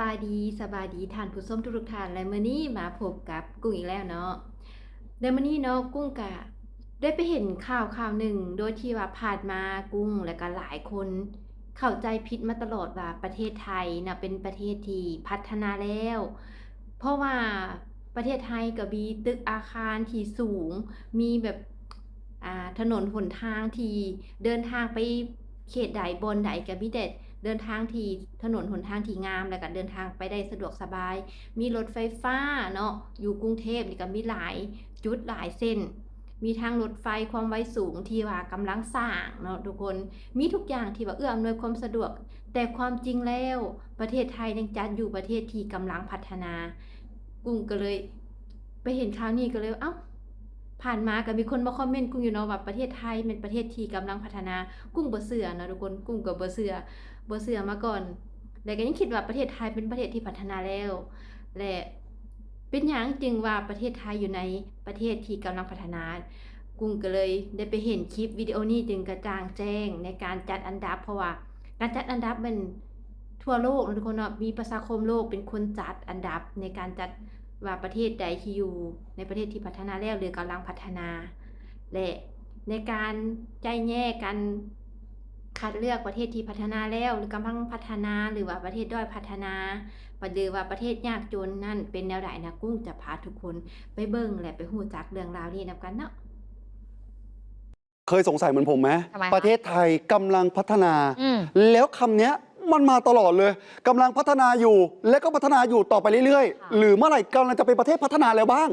บายดีสบายดีท่านผู้ชมทุกท่านและมื้อนี้มาพบกับกุ้งอีกแล้วเนาะในมื้อนี้เนาะกุ้งกะได้ไปเห็นข่าวข่าวหนึ่ง โดยที่ว่าผ่านมากุ้งและก็หลายคน เข้าใจผิดมาตลอดว่าประเทศไทยนะเป็นประเทศที่พัฒนาแล้ว เพราะว่าประเทศไทยก็มีตึกอาคารที่สูง มีแบบถนนหนทางที่เดินทางไปเขตใดบนใดก็มีแต่ เดินทางที่ถนนหนทางที่งามแล้วก็เดินทางไปได้สะดวกสบาย มีรถไฟฟ้าเนาะอยู่กรุงเทพนี่ก็มีหลายจุดหลายเส้น มีทางรถไฟความไวสูงที่ว่ากำลังสร้างเนาะทุกคนมีทุกอย่างที่ว่าเอื้ออำนวยความสะดวก แต่ความจริงแล้วประเทศไทยยังจัดอยู่ประเทศที่กำลังพัฒนา กุ้งก็เลย ไปเห็นข่าวนี้ก็เลยเอ้า ผ่านมาก็มีคนมาคอมเมนต์กุ้งอยู่เนาะว่าประเทศไทยเป็นประเทศที่กำลังพัฒนากุ้งบ่เชื่อเนาะทุกคนกุ้งก็บ่เชื่อบ่เชื่อมาก่อนแต่ก็ยังคิดว่าประเทศไทยเป็นประเทศที่พัฒนาแล้ว และเป็นหยังจึงว่าประเทศไทยอยู่ในประเทศที่กำลังพัฒนากุ้งก็เลยได้ไปเห็นคลิปวิดีโอนี้จึงกระจ่างแจ้งในการจัดอันดับ เพราะว่าการจัดอันดับมันทั่วโลกนะทุกคนเนาะมีประชาคมโลกเป็นคนจัดอันดับในการจัด ว่าประเทศใดที่อยู่ในประเทศที่พัฒนาแล้วหรือกำลังพัฒนา และในการใจแยกกันคัดเลือกประเทศที่พัฒนาแล้วหรือกำลังพัฒนาหรือว่าประเทศด้อยพัฒนาหรือว่าประเทศยากจนนั่นเป็นแนวใดนะกุ้งจะพาทุกคนไปเบิ่งและไปหูจักเรื่องราวนี้นำกันเนาะเคยสงสัยเหมือนผมไหมทำไมคะประเทศไทยกำลังพัฒนาอืมแล้วคำเนี้ย มันมาตลอดเลยกำลังพัฒนาอยู่ และก็พัฒนาอยู่ต่อไปเรื่อยค่ะๆหรือเมื่อไหร่กำลังจะเป็นประเทศพัฒนาแล้วบ้าง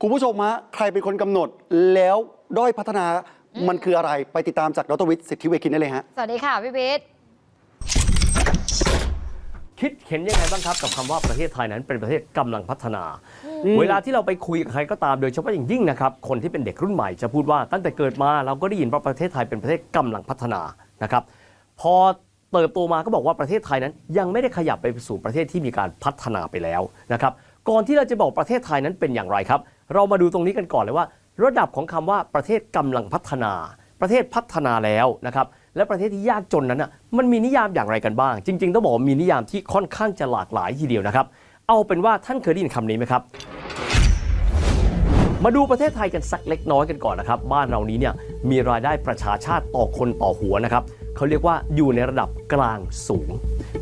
คุณผู้ชมฮะใครเป็นคนกำหนดแล้วด้อยพัฒนามันคืออะไรไปติดตามจากดรวิทย์สิทธิเวคินได้เลยฮะ สวัสดีค่ะพี่บิ๊กคิดเห็นยังไงบ้างครับกับคำว่าประเทศไทยนั้นเป็นประเทศกำลังพัฒนาอืมเวลาที่เราไปคุยกับใครก็ตามโดยเฉพาะอย่างยิ่งนะครับ คนที่เป็นเด็กรุ่นใหม่จะพูดว่าตั้งแต่เกิดมาเราก็ได้ยินว่าประเทศไทยเป็นประเทศกำลังพัฒนานะครับ พอ เติบโตมาก็บอกว่าประเทศไทยนั้น ยังไม่ได้ขยับไปสู่ประเทศที่มีการพัฒนาไปแล้วนะครับก่อนที่เราจะบอกประเทศไทยนั้นเป็นอย่างไรครับ เรามาดูตรงนี้กันก่อนเลยว่า ระดับของคำว่าประเทศกำลังพัฒนา ประเทศพัฒนาแล้วนะครับและประเทศที่ยากจนนั้นน่ะมันมีนิยามอย่างไรกันบ้าง จริง ๆ ต้องบอกมีนิยามที่ค่อนข้างจะหลากหลายทีเดียวนะครับเอาเป็นว่าท่านเคยได้ยินคำนี้ไหมครับ มาดูประเทศไทยกันสักเล็กน้อยกันก่อนนะครับ บ้านเรานี้เนี่ยมีรายได้ประชาชาติต่อคนต่อหัวนะครับ เขาเรียกว่าอยู่ในระดับกลางสูง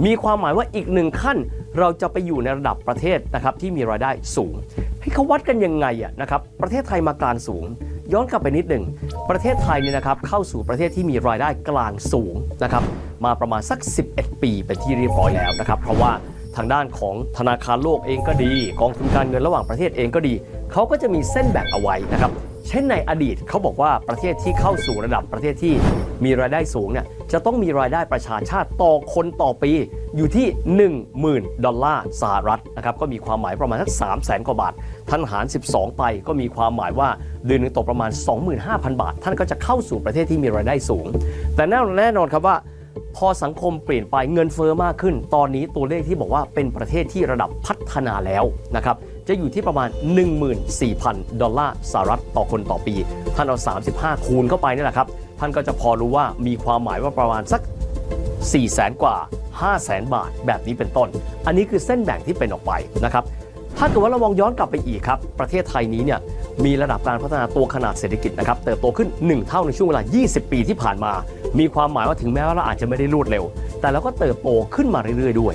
มีความหมายว่าอีกหนึ่งขั้น เราจะไปอยู่ในระดับประเทศนะครับที่มีรายได้สูง ให้เขาวัดกันยังไงอะนะครับประเทศไทยมากลางสูง ย้อนกลับไปนิดหนึ่งประเทศไทยเนี่ยนะครับเข้าสู่ประเทศที่มีรายได้กลางสูงนะครับมาประมาณสัก 11 ปีเป็นที่เรียบร้อยแล้วนะครับเพราะว่าทางด้านของธนาคารโลกเองก็ดี กองทุนการเงินระหว่างประเทศเองก็ดี เขาก็จะมีเส้นแบ่งเอาไว้นะครับ เช่นในอดีตเขาบอกว่าประเทศที่เข้าสู่ระดับประเทศที่ มีรายได้สูงเนี่ยจะต้องมีรายได้ประชาชาติต่อคนต่อปีอยู่ที่ 10,000 ดอลลาร์สหรัฐนะครับก็มีความหมายประมาณสัก3 0 0แสนกว่าบาท ท่านหาร 12 ไปก็มีความหมายว่าเดือนนึงตกประมาณ 25,000 บาท ท่านก็จะเข้าสู่ประเทศที่มีรายได้สูง แต่แน่แน่นอนครับว่าพอสังคมเปลี่ยนไปเงินเฟอ้อมากขึ้น ตอนนี้ตัวเลขที่บอกว่าเป็นประเทศที่ระดับพัฒนาแล้วนะครับ จะอยู่ที่ประมาณ 14,000 ดอลลาร์สหรัฐต่อคนต่อปี ท่านเอา 35 คูณเข้าไปนี่แหละครับ ท่านก็จะพอรู้ว่ามีความหมายว่าประมาณสัก4แสนกว่า5แสนบาทแบบนี้เป็นต้น อันนี้คือเส้นแบ่งที่เป็นออกไปนะครับถ้าเกิดว่าเรามองย้อนกลับไปอีกครับ ประเทศไทยนี้เนี่ยมีระดับการพัฒนาตัวขนาดเศรษฐกิจนะครับเติบโตขึ้น 1 เท่าในช่วงเวลา 20 ปีที่ผ่านมา มีความหมายว่าถึงแม้ว่าเราอาจจะไม่ได้รวดเร็ว แต่เราก็เติบโตขึ้นมาเรื่อยๆด้วย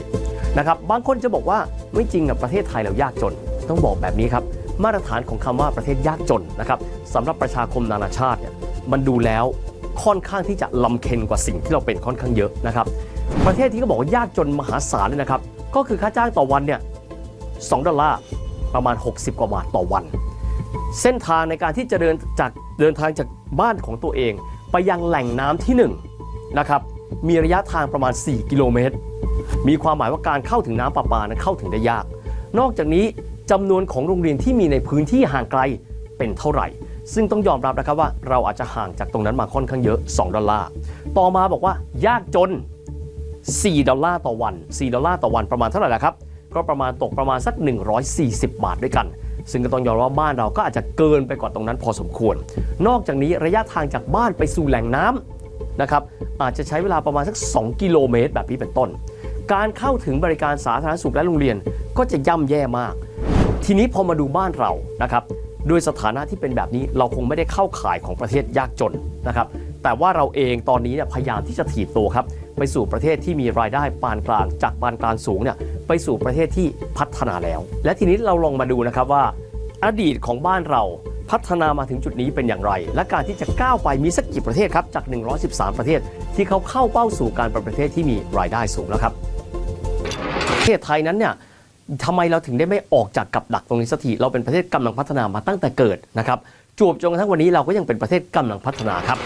นะครับบางคนจะบอกว่าไม่จริงกับประเทศไทยเรายากจน ต้องบอกแบบนี้ครับมาตรฐานของคำว่าประเทศยากจนนะครับสำหรับประชาคมนานาชาติเนี่ยมันดูแล้ว ค่อนข้างที่จะลำเค็นกว่าสิ่งที่เราเป็นค่อนข้างเยอะนะครับ ประเทศที่เขาบอกว่ายากจนมหาศาลเลยนะครับ ก็คือค่าจ้างต่อวันเนี่ย2ดอลลาร์ประมาณ 60 กว่าบาทต่อวัน เส้นทางในการที่จะเดินจากเดินทางจากบ้านของตัวเอง ไปยังแหล่งน้ำที่1นะครับมีระยะทางประมาณ 4 กิโลเมตร มีความหมายว่าการเข้าถึงน้ำประปานั้นเข้าถึงได้ยาก นอกจากนี้จำนวนของโรงเรียนที่มีในพื้นที่ห่างไกลเป็นเท่าไหร่ ซึ่งต้องยอมรับนะครับว่าเราอาจจะห่างจากตรงนั้นมาค่อนข้างเยอะ 2 ดอลลาร์ ต่อมาบอกว่ายากจน 4 ดอลลาร์ต่อวัน 4 ดอลลาร์ต่อวันประมาณเท่าไหร่ละครับ ก็ประมาณตกประมาณสัก 140 บาทด้วยกัน ซึ่งก็ต้องยอมว่าบ้านเราก็อาจจะเกินไปกว่าตรงนั้นพอสมควร นอกจากนี้ระยะทางจากบ้านไปสู่แหล่งน้ำนะครับอาจจะใช้เวลาประมาณสัก 2 กิโลเมตรแบบนี้เป็นต้น การเข้าถึงบริการสาธารณสุขและโรงเรียนก็จะย่ำแย่มาก ทีนี้พอมาดูบ้านเรานะครับ ด้วยสถานะที่เป็นแบบนี้เราคงไม่ได้เข้าข่ายของประเทศยากจนนะครับแต่ว่าเราเองตอนนี้เนี่ยพยายามที่จะถีบตัวครับไปสู่ประเทศที่มีรายได้ปานกลาง จากปานกลางสูงเนี่ยไปสู่ประเทศที่พัฒนาแล้ว และทีนี้เราลองมาดูนะครับว่า อดีตของบ้านเราพัฒนามาถึงจุดนี้เป็นอย่างไร และการที่จะก้าวไปมีสักกี่ประเทศครับจาก 113 ประเทศที่เขาเข้าเป้าสู่การเป็นประเทศที่มีรายได้สูงแล้วครับประเทศไทยนั้นเนี่ย ทำไมเราถึงได้ไม่ออกจากกับดักตรงนี้สักทีเราเป็นประเทศกำลังพัฒนามาตั้งแต่เกิดนะครับจวบจนกระทั่งวันนี้เราก็ยังเป็นประเทศกำลังพัฒนาครับ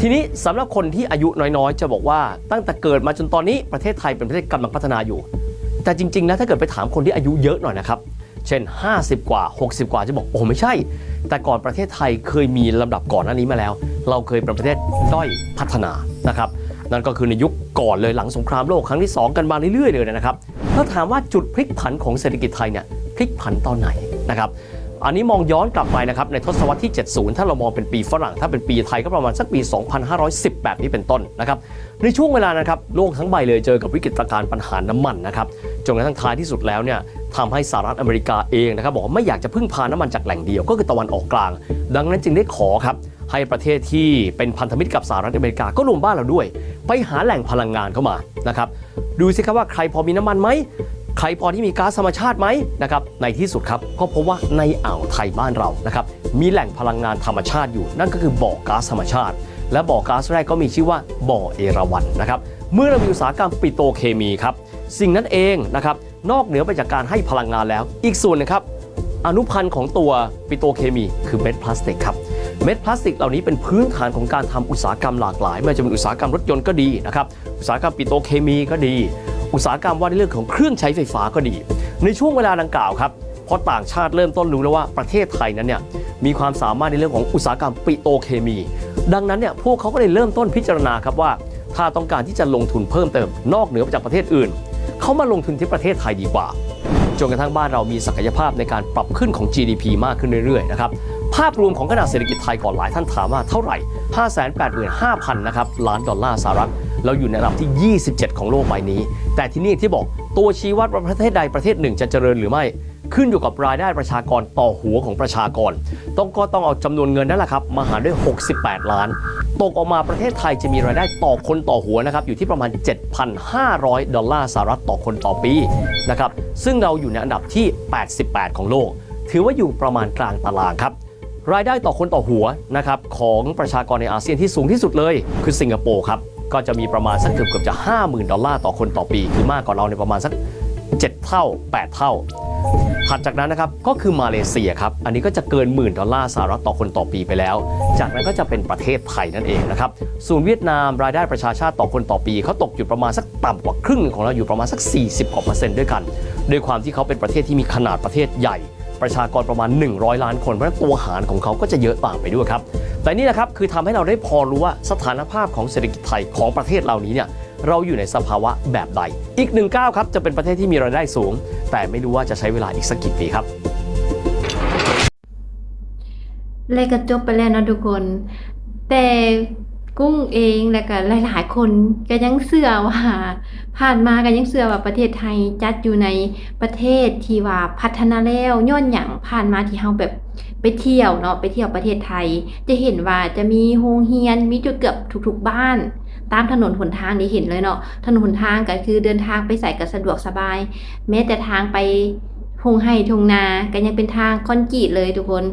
ทีนี้สำหรับคนที่อายุน้อยๆ จะบอกว่าตั้งแต่เกิดมาจนตอนนี้ประเทศไทยเป็นประเทศกำลังพัฒนาอยู่ แต่จริงๆนะถ้าเกิดไปถามคนที่อายุเยอะหน่อยนะครับเช่น 50 กว่า 60 กว่าจะบอกโอ้ไม่ใช่ แต่ก่อนประเทศไทยเคยมีลำดับก่อนหน้านี้มาแล้ว เราเคยเป็นประเทศด้อยพัฒนานะครับนั่นก็คือในยุคก่อนเลยหลังสงครามโลกครั้งที่ 2 กันมาเรื่อยๆเลยนะครับ ถ้าถามว่าจุดพลิกผันของเศรษฐกิจไทยเนี่ยพลิกผันตอนไหนนะครับอันนี้มองย้อนกลับไปนะครับในทศวรรษที่ 70 ถ้าเรามองเป็นปีฝรั่ง ถ้าเป็นปีไทยก็ประมาณสักปี 2510 แบบนี้เป็นต้นนะครับในช่วงเวลานะครับโลกทั้งใบเลยเจอกับวิกฤตการณ์ปัญหาน้ำมันนะครับจนกระทั่งท้ายที่สุดแล้วเนี่ยทำให้สหรัฐอเมริกาเองนะครับบอกว่าไม่อยากจะพึ่งพาน้ำมันจากแหล่งเดียวก็คือตะวันออกกลาง ดังนั้นจึงได้ขอครับ ให้ประเทศที่เป็นพันธมิตรกับสหรัฐอเมริกาก็รวมบ้านเราด้วย ไปหาแหล่งพลังงานเข้ามานะครับดูสิครับว่าใครพอมีน้ำมันไหมใครพอที่มีก๊าซธรรมชาติไหมนะครับในที่สุดครับก็พบว่าในอ่าวไทยบ้านเรานะครับมีแหล่งพลังงานธรรมชาติอยู่ นั่นก็คือบ่อก๊าซธรรมชาติ และบ่อก๊าซแรกก็มีชื่อว่าบ่อเอราวัณนะครับเมื่อเรามีอุตสาหกรรมปิโตเคมีครับสิ่งนั้นเองนะครับนอกเหนือไปจากการให้พลังงานแล้ว อีกส่วนนะครับอนุพันธ์ของตัวปิโตเคมีคือเม็ดพลาสติกครับ เม็ดพลาสติกเหล่านี้เป็นพื้นฐานของการทำอุตสาหกรรมหลากหลายไม่ว่าจะเป็นอุตสาหกรรมรถยนต์ก็ดีนะครับอุตสาหกรรมปิโตรเคมีก็ดี อุตสาหกรรมว่าในเรื่องของเครื่องใช้ไฟฟ้าก็ดี ในช่วงเวลาดังกล่าวครับพอต่างชาติเริ่มต้นรู้แล้วว่าประเทศไทยนั้นเนี่ยมีความสามารถในเรื่องของอุตสาหกรรมปิโตรเคมี ดังนั้นเนี่ยพวกเขาก็เลยเริ่มต้นพิจารณาครับว่า ถ้าต้องการที่จะลงทุนเพิ่มเติมนอกเหนือไปจากประเทศอื่น เขามาลงทุนที่ประเทศไทยดีกว่าจนกระทั่งบ้านเรามีศักยภาพในการปรับขึ้นของ GDP มากขึ้นเรื่อยๆนะครับ ภาพรวมของขนาดเศรษฐกิจไทยก่อนหลายท่านถามว่าเท่าไหร่ 585,000นะครับล้านดอลลาร์สหรัฐ เราอยู่ในอันดับที่ 27 ของโลกใบนี้ แต่ที่นี่ที่บอกตัวชี้วัดว่าประเทศใดประเทศหนึ่งจะเจริญหรือไม่ ขึ้นอยู่กับรายได้ประชากรต่อหัวของประชากร ต้องก็ต้องเอาจำนวนเงินนั่นแหละครับมาหารด้วย 68 ล้าน ตกออกมาประเทศไทยจะมีรายได้ต่อคนต่อหัวนะครับอยู่ที่ประมาณ 7,500 ดอลลาร์สหรัฐต่อคนต่อปีนะครับซึ่งเราอยู่ในอันดับที่ 88 ของโลก ถือว่าอยู่ประมาณกลางตารางครับ รายได้ต่อคนต่อหัวนะครับของประชากรในอาเซียนที่สูงที่สุดเลยคือสิงคโปร์ครับก็จะมีประมาณสักเกือบเกือบจะ 50,000 ดอลลาร์ต่อคนต่อปี คือมากกว่าเราในประมาณสัก 7 เท่า 8 เท่า ถัดจากนั้นนะครับก็คือมาเลเซียครับ อันนี้ก็จะเกินหมื่นดอลลาร์สหรัฐต่อคนต่อปีไปแล้ว จากนั้นก็จะเป็นประเทศไทยนั่นเองนะครับ ส่วนเวียดนามรายได้ประชาชาติต่อคนต่อปีเขาตกอยู่ประมาณสักต่ำกว่าครึ่งหนึ่งของเราอยู่ประมาณสัก 40กว่าเปอร์เซ็นต์ด้วยกัน ด้วยความที่เขาเป็นประเทศที่มีขนาดประเทศใหญ่ ประชากรประมาณ 100 ล้านคนเพราะฉะนั้นตัวหารของเขาก็จะเยอะตามไปด้วยครับ แต่นี่แหละครับคือทำให้เราได้พอรู้ว่าสถานภาพของเศรษฐกิจไทยของประเทศเหล่านี้เนี่ยเราอยู่ในสภาวะแบบใด อีกหนึ่งก้าวครับจะเป็นประเทศที่มีรายได้สูง แต่ไม่รู้ว่าจะใช้เวลาอีกสักกี่ปีครับเลยก็จบไปแล้วนะทุกคน แต่ กุ้งเองและก็หลาย ๆ คนก็ยังเชื่อว่า ผ่านมาก็ยังเชื่อว่าประเทศไทยจัดอยู่ในประเทศที่ว่าพัฒนาแล้วย้อนหยังผ่านมาที่เฮาแบบไปเที่ยวเนาะไปเที่ยวประเทศไทย จะเห็นว่าจะมีโรงเรียนมีจุดเกือบทุก ๆ บ้านตามถนนหนทางนี่เห็นเลยเนาะถนนหนทางก็คือเดินทางไปใส่ก็สะดวกสบาย แม้แต่ทางไปทงไห้ทงนาก็ยังเป็นทางคอนกรีตเลยทุกคน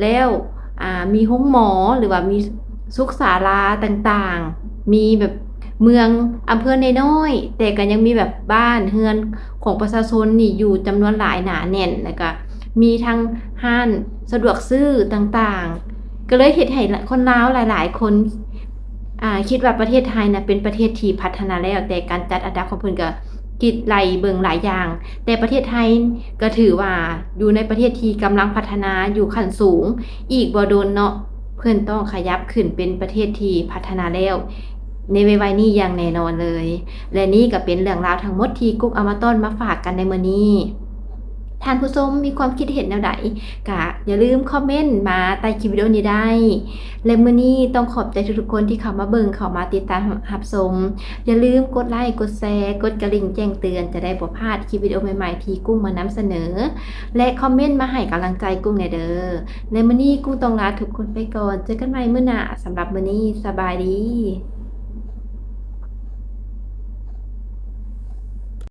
แล้วมีห้องหมอหรือว่ามี สุขศาลาต่างๆ มีแบบเมืองอำเภอในน้อย แต่ก็ยังมีแบบบ้านเฮือนของประชาชนนี่อยู่จำนวนหลายหนาแน่นแล้วก็มีทั้งห้านสะดวกซื้อต่างๆ ก็เลยเห็นให้คนลาวหลายๆ คนอ่าคิดว่าประเทศไทยนะเป็นประเทศที่พัฒนาแล้วแต่การจัดอันดับของเพิ่นก็กิดไหลเบิงหลายอย่าง แต่ประเทศไทยก็ถือว่าอยู่ในประเทศที่กำลังพัฒนาอยู่ขั้นสูง อีกบ่โดนเนาะ พื่อนต้องขยับขึ้นเป็นประเทศที่พัฒนาแล้วในไวๆนี้อย่างแน่นอนเลย และนี่ก็เป็นเรื่องราวทั้งหมดที่กุ๊กเอามาต้อนมาฝากกันในเมื่อนี้ ท่านผู้ชมมีความคิดเห็นแนวใดกะอย่าลืมคอมเมนต์มาใต้คลิปวิดีโอนี้ได้ และมื้อนี้ต้องขอบใจทุกๆคนที่เข้ามาเบิ่งเข้ามาติดตามรับชมอย่าลืมกดไลค์กดแชร์กดกระดิ่งแจ้งเตือนจะได้บ่พลาดคลิปวิดีโอใหม่ๆที่กุ้งมานำเสนอ และคอมเมนต์มาให้กำลังใจกุ้งแหน่เด้อและมื้อนี้กุ้งต้องลาทุกคนไปก่อน เจอกันใหม่มื้อหน้าสำหรับมื้อนี้สบายดี